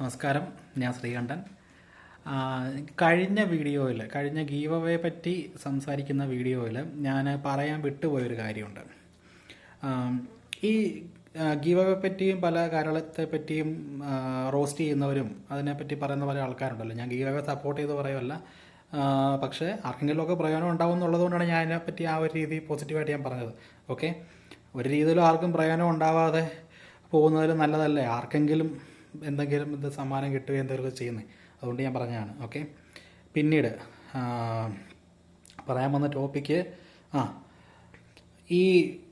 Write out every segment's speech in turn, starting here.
നമസ്കാരം ഞാൻ ശ്രീകണ്ഠൻ. കഴിഞ്ഞ വീഡിയോയിൽ കഴിഞ്ഞ ഗീവ് അവയെ പറ്റി സംസാരിക്കുന്ന വീഡിയോയിൽ ഞാൻ പറയാൻ വിട്ടുപോയൊരു കാര്യമുണ്ട്. ഈ ഗീവ് അവയെ പറ്റിയും പല കാര്യത്തെ പറ്റിയും റോസ്റ്റ് ചെയ്യുന്നവരും അതിനെപ്പറ്റി പറയുന്ന പല ആൾക്കാരുണ്ടല്ലോ. ഞാൻ ഗീവ് സപ്പോർട്ട് ചെയ്ത് പറയുമല്ല പക്ഷേ ആർക്കെങ്കിലുമൊക്കെ പ്രയോജനം ഉണ്ടാവും എന്നുള്ളതുകൊണ്ടാണ് ഞാൻ അതിനെപ്പറ്റി ആ ഒരു രീതി പോസിറ്റീവായിട്ട് ഞാൻ പറഞ്ഞത്. ഓക്കെ ഒരു രീതിയിലും ആർക്കും പ്രയോജനം ഉണ്ടാവാതെ പോകുന്നതിൽ നല്ലതല്ലേ? ആർക്കെങ്കിലും എന്തെങ്കിലും ഇത് സമ്മാനം കിട്ടുകയോ എന്തെങ്കിലും ചെയ്യുന്നത് അതുകൊണ്ട് ഞാൻ പറഞ്ഞതാണ് ഓക്കെ പിന്നീട് പറയാൻ വന്ന ടോപ്പിക്ക് ആ ഈ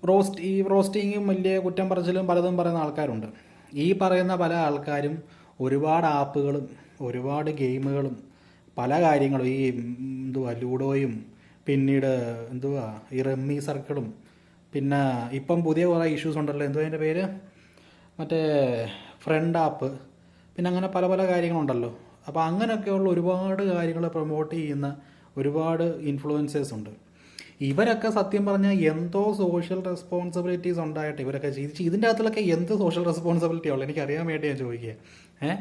റോസ്റ്റ് ഈ റോസ്റ്റിങ്ങും വലിയ കുറ്റം പറച്ചിലും പലതും പറയുന്ന ആൾക്കാരുണ്ട്. ഈ പറയുന്ന പല ആൾക്കാരും ഒരുപാട് ആപ്പുകളും ഒരുപാട് ഗെയിമുകളും പല കാര്യങ്ങളും ഈ എന്തുവാ ലൂഡോയും പിന്നീട് എന്തുവാ ഈ റമ്മി സർക്കിളും പിന്നെ ഇപ്പം പുതിയ കുറേ ഇഷ്യൂസ് ഉണ്ടല്ലോ. എന്തുവാ അതിന്റെ പേര്? മറ്റേ ഫ്രണ്ട് ആപ്പ് പിന്നെ അങ്ങനെ പല പല കാര്യങ്ങളുണ്ടല്ലോ. അപ്പോൾ അങ്ങനെയൊക്കെയുള്ള ഒരുപാട് കാര്യങ്ങൾ പ്രൊമോട്ട് ചെയ്യുന്ന ഒരുപാട് ഇൻഫ്ലുവൻസേഴ്സ് ഉണ്ട്. ഇവരൊക്കെ സത്യം പറഞ്ഞാൽ എന്തോ സോഷ്യൽ റെസ്പോൺസിബിലിറ്റീസ് ഉണ്ടായിട്ട് ഇവരൊക്കെ ചെയ്തിച്ച് ഇതിന്റെ അകത്തുള്ളൊക്കെ എന്ത് സോഷ്യൽ റെസ്പോൺസിബിലിറ്റി ഉള്ളു? എനിക്ക് അറിയാൻ വേണ്ടി ഞാൻ ചോദിക്കുക ഏഹ്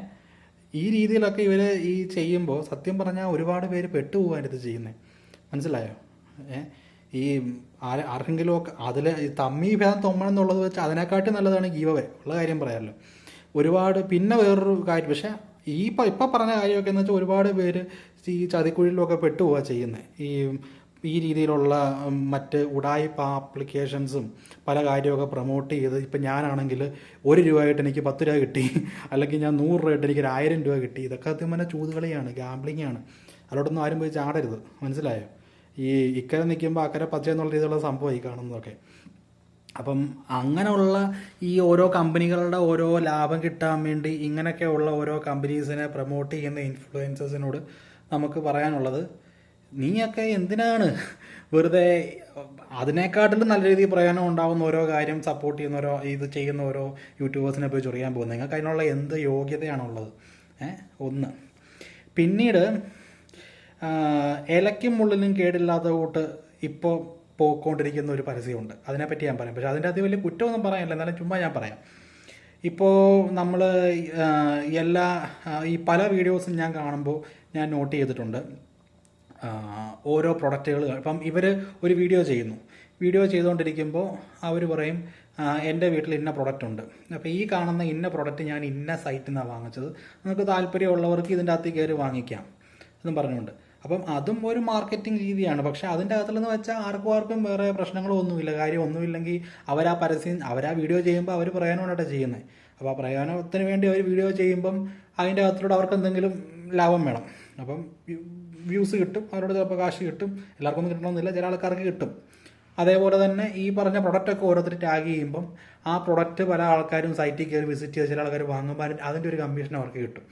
ഈ രീതിയിലൊക്കെ ഇവർ ഈ ചെയ്യുമ്പോൾ സത്യം പറഞ്ഞാൽ ഒരുപാട് പേര് പെട്ടുപോകാൻ ഇത് ചെയ്യുന്നത് മനസ്സിലായോ? ഏഹ് ഈ ആർക്കെങ്കിലും ഒക്കെ അതിൽ തമ്മി ഭേദം തൊമ്മണം എന്നുള്ളത് വെച്ച് അതിനെക്കാട്ടും നല്ലതാണ് ഗീവവേ. ഉള്ള കാര്യം പറയാമല്ലോ ഒരുപാട് പിന്നെ വേറൊരു കാര്യം പക്ഷേ ഈ ഇപ്പം ഇപ്പം പറഞ്ഞ കാര്യമൊക്കെ എന്ന് വെച്ചാൽ ഒരുപാട് പേര് ഈ ചതിക്കുഴിയിലൊക്കെ പെട്ടുപോവുക ചെയ്യുന്നത് ഈ ഈ രീതിയിലുള്ള മറ്റ് ഉടായ്പ ആപ്ലിക്കേഷൻസും പല കാര്യമൊക്കെ പ്രൊമോട്ട് ചെയ്ത് ഇപ്പം ഞാനാണെങ്കിൽ ഒരു രൂപയായിട്ട് എനിക്ക് പത്ത് രൂപ കിട്ടി അല്ലെങ്കിൽ ഞാൻ നൂറ് രൂപയായിട്ട് എനിക്ക് ഒരു ആയിരം രൂപ കിട്ടി. ഇതൊക്കെ അത് തന്നെ ചൂതുകളിയാണ് ആണ് അതിലോട്ടൊന്നും ആരും പോയി ചാടരുത്. മനസ്സിലായോ? ഈ ഇക്കരെ നിൽക്കുമ്പോൾ അക്കരെ പച്ച എന്നുള്ള രീതിയിലുള്ള സംഭവം ഈ കാണുന്നതൊക്കെ. അപ്പം അങ്ങനെയുള്ള ഈ ഓരോ കമ്പനികളുടെ ഓരോ ലാഭം കിട്ടാൻ വേണ്ടി ഇങ്ങനെയൊക്കെയുള്ള ഓരോ കമ്പനീസിനെ പ്രൊമോട്ട് ചെയ്യുന്ന ഇൻഫ്ലുവൻസേഴ്സിനോട് നമുക്ക് പറയാനുള്ളത് നീയൊക്കെ എന്തിനാണ് വെറുതെ അതിനേക്കാട്ടിലും നല്ല രീതിയിൽ പ്രയോജനം ഉണ്ടാവുന്ന ഓരോ കാര്യം സപ്പോർട്ട് ചെയ്യുന്ന ഓരോ ഇത് ചെയ്യുന്ന ഓരോ യൂട്യൂബേഴ്സിനെ പോയി ചൊറിയാൻ പോകുന്നത്? നിങ്ങൾക്ക് അതിനുള്ള എന്ത് യോഗ്യതയാണുള്ളത്? ഏഹ് ഒന്ന്. പിന്നീട് ഇലയ്ക്കും മുള്ളിലും കേടില്ലാത്ത കൂട്ട് ഇപ്പോൾ പോയിക്കൊണ്ടിരിക്കുന്ന ഒരു പരസ്യമുണ്ട് അതിനെപ്പറ്റി ഞാൻ പറയാം. പക്ഷേ അതിന്റെ അത് വലിയ കുറ്റമൊന്നും പറയാനില്ല. എന്നാലും ചുമ്മാ ഞാൻ പറയാം. ഇപ്പോൾ നമ്മൾ എല്ലാ ഈ പല വീഡിയോസും ഞാൻ കാണുമ്പോൾ ഞാൻ നോട്ട് ചെയ്തിട്ടുണ്ട്. ഓരോ പ്രൊഡക്റ്റുകൾ. ഇപ്പം ഇവർ ഒരു വീഡിയോ ചെയ്യുന്നു. വീഡിയോ ചെയ്തുകൊണ്ടിരിക്കുമ്പോൾ അവർ പറയും എന്റെ വീട്ടിൽ ഇന്ന പ്രൊഡക്റ്റ് ഉണ്ട് അപ്പോൾ ഈ കാണുന്ന ഇന്ന പ്രൊഡക്റ്റ് ഞാൻ ഇന്ന സൈറ്റിൽ നിന്നാണ് വാങ്ങിച്ചത്. നിങ്ങൾക്ക് താല്പര്യമുള്ളവർക്ക് ഇതിന്റെ അകത്ത് കയറി വാങ്ങിക്കാം. എന്നും പറഞ്ഞുകൊണ്ട്. അപ്പം അതും ഒരു മാർക്കറ്റിംഗ് രീതിയാണ്. പക്ഷെ അതിന്റെ അകത്തുള്ളതെന്ന് വെച്ചാൽ ആർക്കും ആർക്കും വേറെ പ്രശ്നങ്ങളോ ഒന്നുമില്ല. കാര്യം ഒന്നുമില്ലെങ്കിൽ അവരാ പരസ്യം അവരാ വീഡിയോ ചെയ്യുമ്പോൾ അവർ പ്രയോജനമായിട്ടാണ് ചെയ്യുന്നത്. അപ്പോൾ ആ പ്രയോജനത്തിന് വേണ്ടി അവർ വീഡിയോ ചെയ്യുമ്പം അതിന്റെ അകത്തിലൂടെ അവർക്ക് എന്തെങ്കിലും ലാഭം വേണം. അപ്പം വ്യൂസ് കിട്ടും അവരോട് ചിലപ്പോൾ കാശ് കിട്ടും എല്ലാവർക്കും ഒന്നും കിട്ടണമെന്നില്ല ചില ആൾക്കാർക്ക് കിട്ടും. അതേപോലെ തന്നെ ഈ പറഞ്ഞ പ്രൊഡക്റ്റൊക്കെ ഓരോരുത്തർ ടാഗ് ചെയ്യുമ്പം ആ പ്രൊഡക്റ്റ് പല ആൾക്കാരും സൈറ്റിൽ കയറി വിസിറ്റ് ചെയ്ത് ചില ആൾക്കാർ വാങ്ങുമ്പോൾ അതിന്റെ ഒരു കമ്മീഷൻ അവർക്ക് കിട്ടും.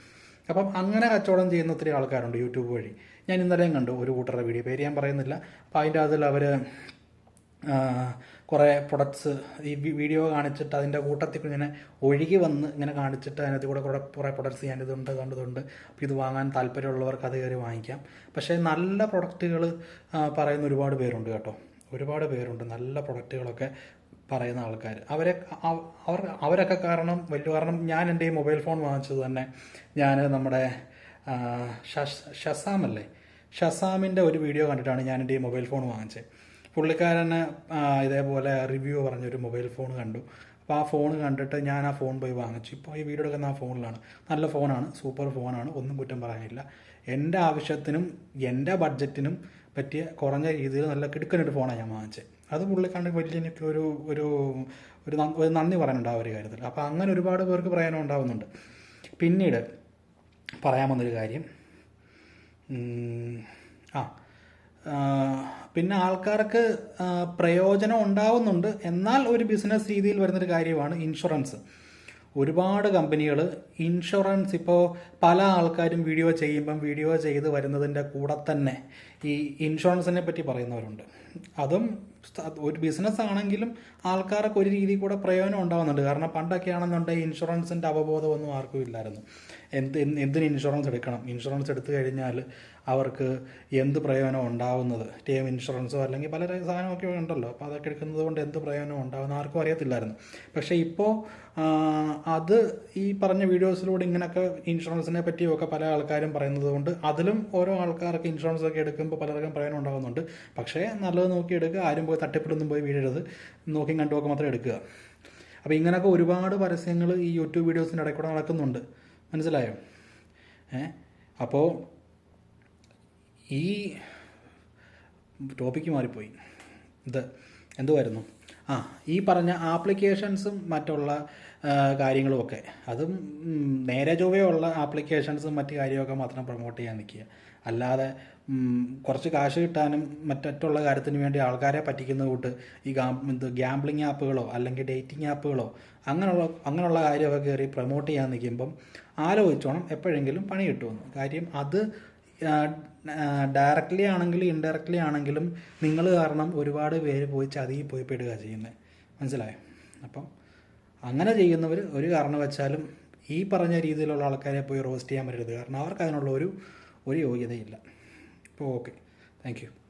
അപ്പം അങ്ങനെ കച്ചവടം ചെയ്യുന്ന ഒത്തിരി ആൾക്കാരുണ്ട് യൂട്യൂബ് വഴി. ഞാൻ ഇന്നലെയും കണ്ടു ഒരു കൂട്ടരുടെ വീഡിയോ. പേര് ഞാൻ പറയുന്നില്ല. അപ്പോൾ അതിന്റെ അതിൽ അവർ കുറേ പ്രൊഡക്ട്സ് ഈ വീഡിയോ കാണിച്ചിട്ട് അതിന്റെ കൂട്ടത്തിൽ ഇങ്ങനെ ഒഴുകി വന്ന് ഇങ്ങനെ കാണിച്ചിട്ട് അതിനകത്ത് കൂടെ കുറേ കുറേ പ്രൊഡക്ട്സ് ഞാൻ ഇതുണ്ട് കണ്ടതുണ്ട്. അപ്പോൾ ഇത് വാങ്ങാൻ താല്പര്യമുള്ളവർക്ക് അത് കയറി വാങ്ങിക്കാം. പക്ഷേ നല്ല പ്രൊഡക്റ്റുകൾ പറയുന്ന ഒരുപാട് പേരുണ്ട് കേട്ടോ. ഒരുപാട് പേരുണ്ട് നല്ല പ്രൊഡക്റ്റുകളൊക്കെ പറയുന്ന ആൾക്കാർ അവരെ അവർ അവരൊക്കെ കാരണം വലിയ കാരണം ഞാൻ എന്റെ ഈ മൊബൈൽ ഫോൺ വാങ്ങിച്ചത് തന്നെ ഞാൻ നമ്മുടെ ഷസാമല്ലേ ഷസാമിന്റെ ഒരു വീഡിയോ കണ്ടിട്ടാണ് ഞാൻ എന്റെ ഈ മൊബൈൽ ഫോൺ വാങ്ങിച്ചത്. പുള്ളിക്കാരന് ഇതേപോലെ റിവ്യൂ പറഞ്ഞൊരു മൊബൈൽ ഫോൺ കണ്ടു. അപ്പോൾ ആ ഫോൺ കണ്ടിട്ട് ഞാൻ ആ ഫോൺ പോയി വാങ്ങിച്ചു. ഇപ്പോൾ ഈ വീഡിയോ എടുക്കുന്ന ആ ഫോണിലാണ് നല്ല ഫോണാണ് സൂപ്പർ ഫോണാണ് ഒന്നും കുറ്റം പറയാനില്ല. എന്റെ ആവശ്യത്തിനും എന്റെ ബഡ്ജറ്റിനും പറ്റിയ കുറഞ്ഞ രീതിയിൽ നല്ല കിടുക്കനൊരു ഫോണാണ് ഞാൻ വാങ്ങിച്ചത്. അത് പുള്ളിക്കാണ്ട് വലിയ എനിക്ക് ഒരു ഒരു ഒരു നന്ദി പറയാനുണ്ട് ആ ഒരു കാര്യത്തിൽ. അപ്പോൾ അങ്ങനെ ഒരുപാട് പേർക്ക് പ്രയോജനം ഉണ്ടാവുന്നുണ്ട്. പിന്നീട് പറയാൻ വന്നൊരു കാര്യം. ആ, പിന്നെ ആൾക്കാർക്ക് പ്രയോജനം ഉണ്ടാവുന്നുണ്ട്. എന്നാൽ ഒരു ബിസിനസ് രീതിയിൽ വരുന്നൊരു കാര്യമാണ് ഇൻഷുറൻസ്. ഒരുപാട് കമ്പനികൾ ഇൻഷുറൻസ് ഇപ്പോൾ പല ആൾക്കാരും വീഡിയോ ചെയ്യുമ്പം വീഡിയോ ചെയ്ത് വരുന്നതിന്റെ കൂടെ തന്നെ ഈ ഇൻഷുറൻസിനെ പറ്റി പറയുന്നവരുണ്ട്. അതും ഒരു ബിസിനസ് ആണെങ്കിലും ആൾക്കാർക്ക് ഒരു രീതിയിൽ കൂടെ പ്രയോജനം ഉണ്ടാകുന്നുണ്ട് കാരണം പണ്ടൊക്കെ ആണെന്നുണ്ടെങ്കിൽ ഇൻഷുറൻസിന്റെ അവബോധമൊന്നും ആർക്കും ഇല്ലായിരുന്നു. എന്ത് എന്ത് എന്തിന് ഇൻഷുറൻസ് എടുക്കണം? ഇൻഷുറൻസ് എടുത്തു കഴിഞ്ഞാൽ അവർക്ക് എന്ത് പ്രയോജനം ഉണ്ടാവുന്നത്? ടേം ഇൻഷുറൻസോ അല്ലെങ്കിൽ പല സാധനമൊക്കെ ഉണ്ടല്ലോ. അപ്പോൾ അതൊക്കെ എടുക്കുന്നത് കൊണ്ട് എന്ത് പ്രയോജനം ഉണ്ടാകുന്ന ആർക്കും അറിയത്തില്ലായിരുന്നു. പക്ഷേ ഇപ്പോൾ അത് ഈ പറഞ്ഞ വീഡിയോസിലൂടെ ഇങ്ങനെയൊക്കെ ഇൻഷുറൻസിനെ പറ്റിയൊക്കെ പല ആൾക്കാരും പറയുന്നത് കൊണ്ട് അതിലും ഓരോ ആൾക്കാർക്ക് ഇൻഷുറൻസ് ഒക്കെ എടുക്കുമ്പോൾ പലർക്കും പ്രയോജനം ഉണ്ടാകുന്നുണ്ട്. പക്ഷേ നല്ലത് നോക്കി എടുക്കുക ആരും പോയി തട്ടിപ്പിലൊന്നും പോയി വീഴരുത്. നോക്കിയും കണ്ടുമൊക്കെ മാത്രം എടുക്കുക. അപ്പോൾ ഇങ്ങനെയൊക്കെ ഒരുപാട് പരസ്യങ്ങൾ ഈ യൂട്യൂബ് വീഡിയോസിന്റെ ഇടയ്ക്കൂടെ കൂടെ നടക്കുന്നുണ്ട്. മനസ്സിലായോ? ഏ? അപ്പോൾ ഈ ടോപ്പിക്ക് മാറിപ്പോയി. ഇത് എന്തുമായിരുന്നു ആ ഈ പറഞ്ഞ ആപ്ലിക്കേഷൻസും മറ്റുള്ള കാര്യങ്ങളും കാര്യങ്ങളുമൊക്കെ. അതും നേരെ ചൊവ്വയുള്ള ആപ്ലിക്കേഷൻസും മറ്റു കാര്യമൊക്കെ മാത്രം പ്രൊമോട്ട് ചെയ്യാൻ നിൽക്കുക. അല്ലാതെ കുറച്ച് കാശ് കിട്ടാനും മറ്റുള്ള കാര്യത്തിന് വേണ്ടി ആൾക്കാരെ പറ്റിക്കുന്ന കൂട്ട് ഈ ഗാ ഇത് ഗ്യാംബ്ലിംഗ് ആപ്പുകളോ അല്ലെങ്കിൽ ഡേറ്റിംഗ് ആപ്പുകളോ അങ്ങനെയുള്ള അങ്ങനെയുള്ള കാര്യമൊക്കെ കയറി പ്രൊമോട്ട് ചെയ്യാൻ നിൽക്കുമ്പം ആലോചിച്ചോണം എപ്പോഴെങ്കിലും പണി കിട്ടുമെന്ന്. കാര്യം അത് ഡയറക്റ്റ്ലി ആണെങ്കിലും ഇൻഡയറക്റ്റ്ലി ആണെങ്കിലും നിങ്ങൾ കാരണം ഒരുപാട് പേര് പോയി ചതിയിൽ പോയി പെടുക ചെയ്യുന്നത് മനസ്സിലായോ? അപ്പം അങ്ങനെ ചെയ്യുന്നവർ ഒരു കാരണം വെച്ചാലും ഈ പറഞ്ഞ രീതിയിലുള്ള ആൾക്കാരെ പോയി റോസ്റ്റ് ചെയ്യാൻ പറ്റരുത്. കാരണം അവർക്ക് അതിനുള്ള ഒരു ഒരു യോഗ്യതയില്ല. അപ്പോൾ ഓക്കെ താങ്ക്